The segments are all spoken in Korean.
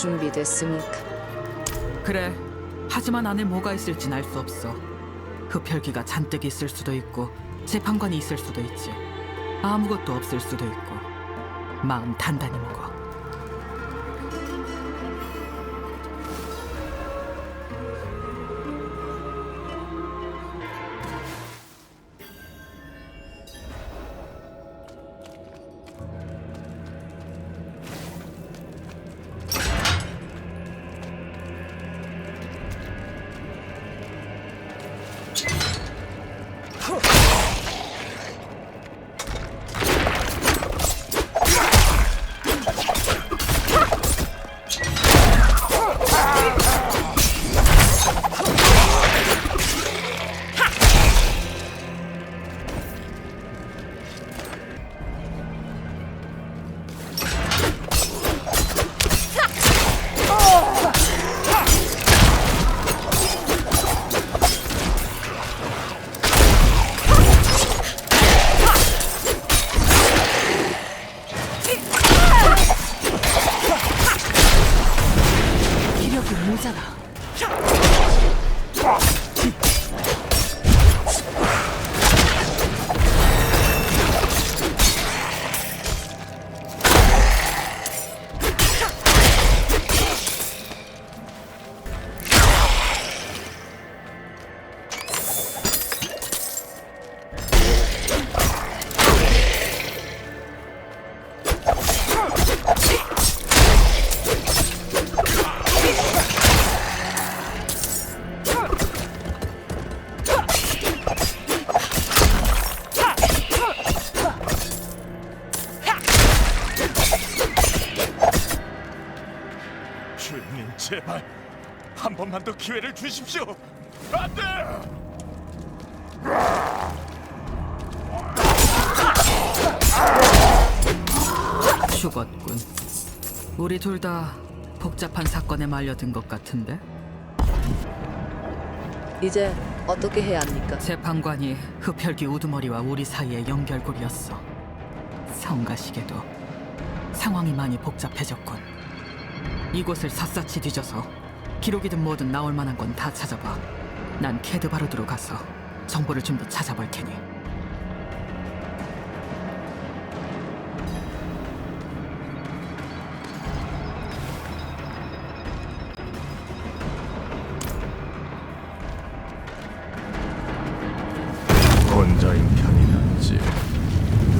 준비됐습니까? 그래. 하지만 안에 뭐가 있을진 알 수 없어. 흡혈귀가 잔뜩 있을 수도 있고 재판관이 있을 수도 있지. 아무것도 없을 수도 있고. 마음 단단히 먹어. 제발 한 번만 더 기회를 주십시오. 안 돼! 죽었군. 우리 둘 다 복잡한 사건에 말려든 것 같은데? 이제 어떻게 해야 합니까? 재판관이 흡혈귀 우두머리와 우리 사이의 연결고리였어. 성가시게도 상황이 많이 복잡해졌군. 이곳을 샅샅이 뒤져서 기록이든 뭐든 나올 만한 건 다 찾아봐. 난 캐드바르드로 가서 정보를 좀 더 찾아볼 테니. 혼자인 편이 낫지.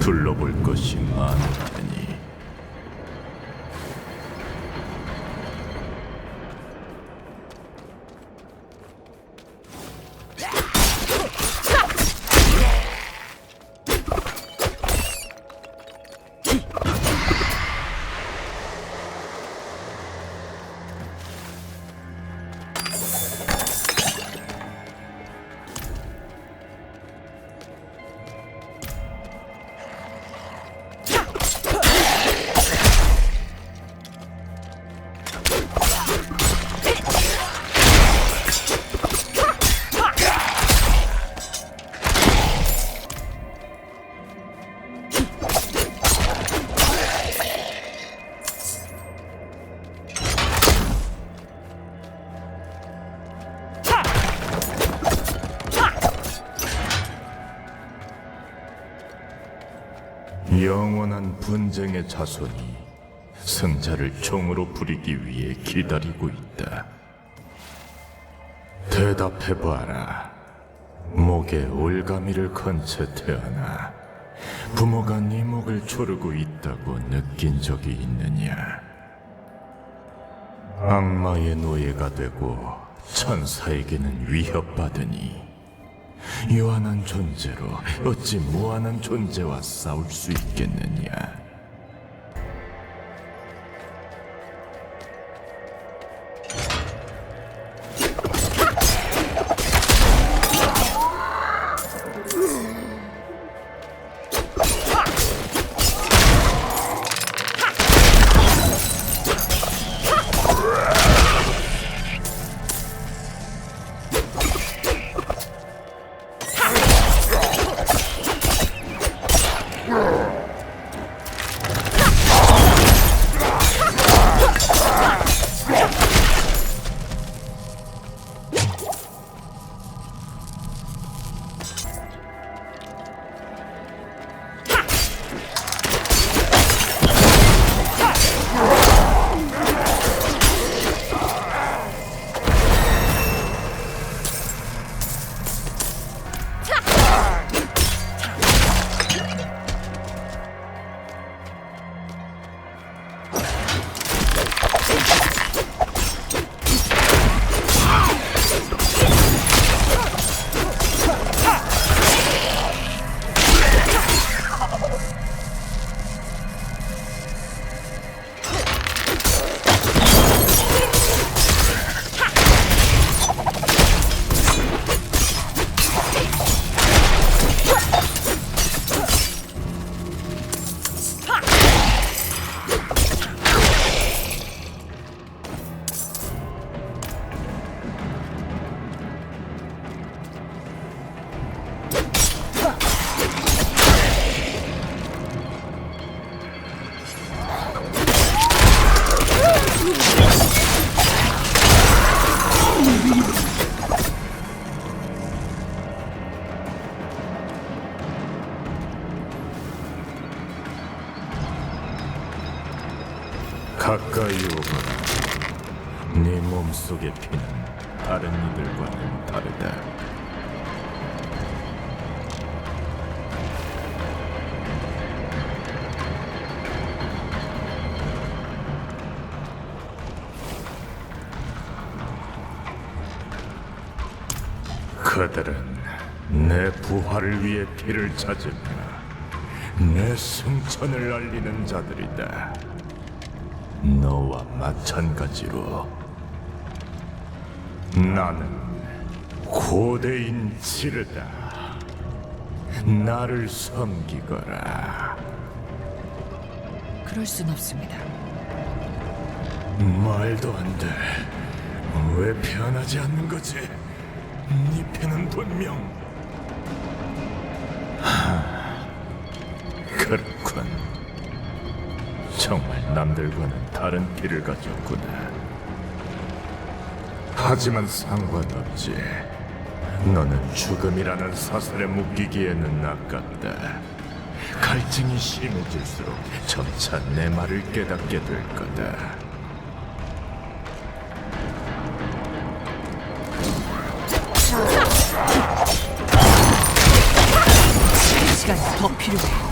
둘러볼 것이 많으 영원한 분쟁의 자손이 승자를 종으로 부리기 위해 기다리고 있다. 대답해봐라. 목에 올가미를 건 채 태어나 부모가 네 목을 조르고 있다고 느낀 적이 있느냐? 악마의 노예가 되고 천사에게는 위협받으니 유한한 존재로 어찌 무한한 존재와 싸울 수 있겠느냐? 가까이 오거라. 네 몸속의 피는 다른 이들과는 다르다. 그들은 내 부활을 위해 피를 찾으며 내 승천을 알리는 자들이다. 너와 마찬가지로 나는 고대인 지르다. 나를 섬기거라. 그럴 순 없습니다. 말도 안 돼. 왜 변하지 않는 거지? 네 피는 분명. 하, 그렇군. 정말 남들과는 다른 피를 가졌구나. 하지만 상관없지. 너는 죽음이라는 사슬에 묶이기에는 아깝다. 갈증이 심해질수록 점차 내 말을 깨닫게 될 거다. 시간이 더 필요해.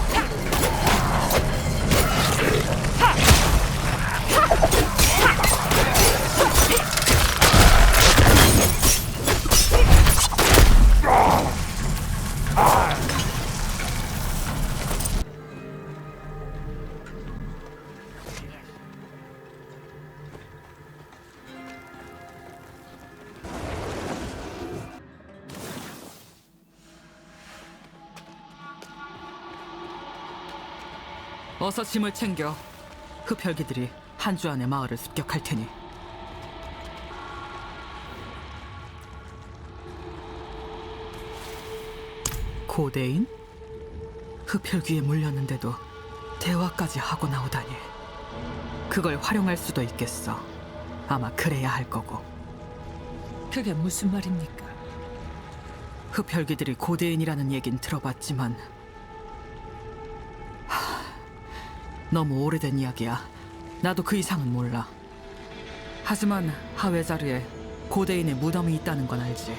어서 짐을 챙겨. 흡혈귀들이 한 주 안에 마을을 습격할 테니. 고대인? 흡혈귀에 물렸는데도 대화까지 하고 나오다니. 그걸 활용할 수도 있겠어. 아마 그래야 할 거고. 그게 무슨 말입니까? 흡혈귀들이 고대인이라는 얘긴 들어봤지만 너무 오래된 이야기야. 나도 그 이상은 몰라. 하지만 하회자르에 고대인의 무덤이 있다는 건 알지.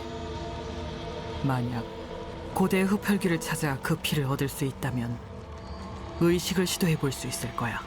만약 고대의 흡혈귀를 찾아 그 피를 얻을 수 있다면 의식을 시도해 볼 수 있을 거야.